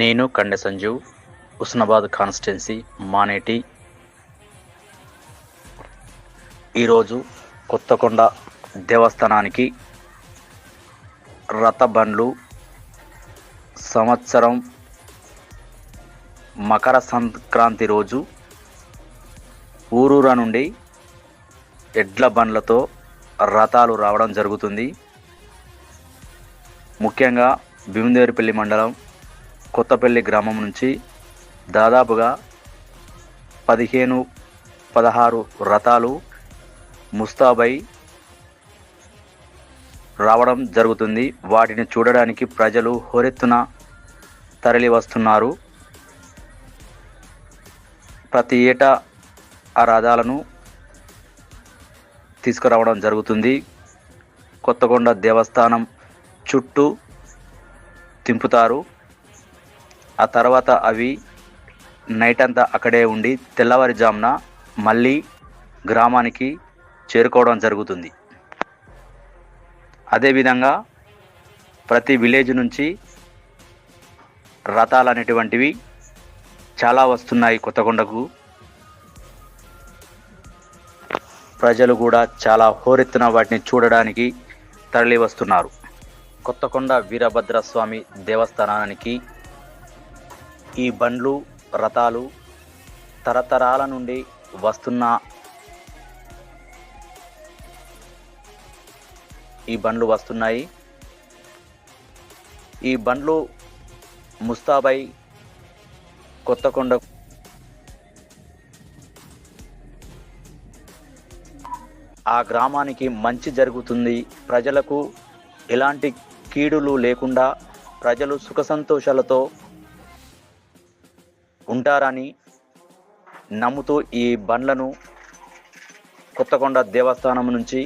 నేను కండె సంజు హుస్నాబాద్ కాన్స్టిట్యున్సీ మానేటి. ఈరోజు కొత్తకొండ దేవస్థానానికి రథ బండ్లు సంవత్సరం మకర సంక్రాంతి రోజు ఊరూరా నుండి ఎడ్ల బండ్లతో రథాలు రావడం జరుగుతుంది. ముఖ్యంగా భీమదేవరిపల్లి మండలం కొత్తపల్లి గ్రామం నుంచి దాదాపుగా పదిహేను పదహారు రథాలు ముస్తాబై రావడం జరుగుతుంది. వాటిని చూడడానికి ప్రజలు హోరెత్తున తరలి వస్తున్నారు ప్రతి ఏటా ఆ రథాలను తీసుకురావడం జరుగుతుంది. కొత్తగొండ దేవస్థానం చుట్టూ తింపుతారు ఆ తర్వాత అవి నైట్ అంతా అక్కడే ఉండి తెల్లవారుజామున మళ్ళీ గ్రామానికి చేరుకోవడం జరుగుతుంది. అదేవిధంగా ప్రతి విలేజ్ నుంచి రథాలు అనేటువంటివి చాలా వస్తున్నాయి కొత్తకొండకు ప్రజలు కూడా చాలా హోరెత్తున వాటిని చూడడానికి తరలి వస్తున్నారు కొత్తకొండ వీరభద్ర స్వామి దేవస్థానానికి ఈ బండ్లు రథాలు తరతరాల నుండి వస్తున్న ఈ బండ్లు వస్తున్నాయి. ఈ బండ్లు ముస్తాబై కొత్తకొండ ఆ గ్రామానికి మంచి జరుగుతుంది. ప్రజలకు ఎలాంటి కీడులు లేకుండా ప్రజలు సుఖ సంతోషాలతో ఉంటారని నమ్ముతూ ఈ బండ్లను కొత్తకొండ దేవస్థానం నుంచి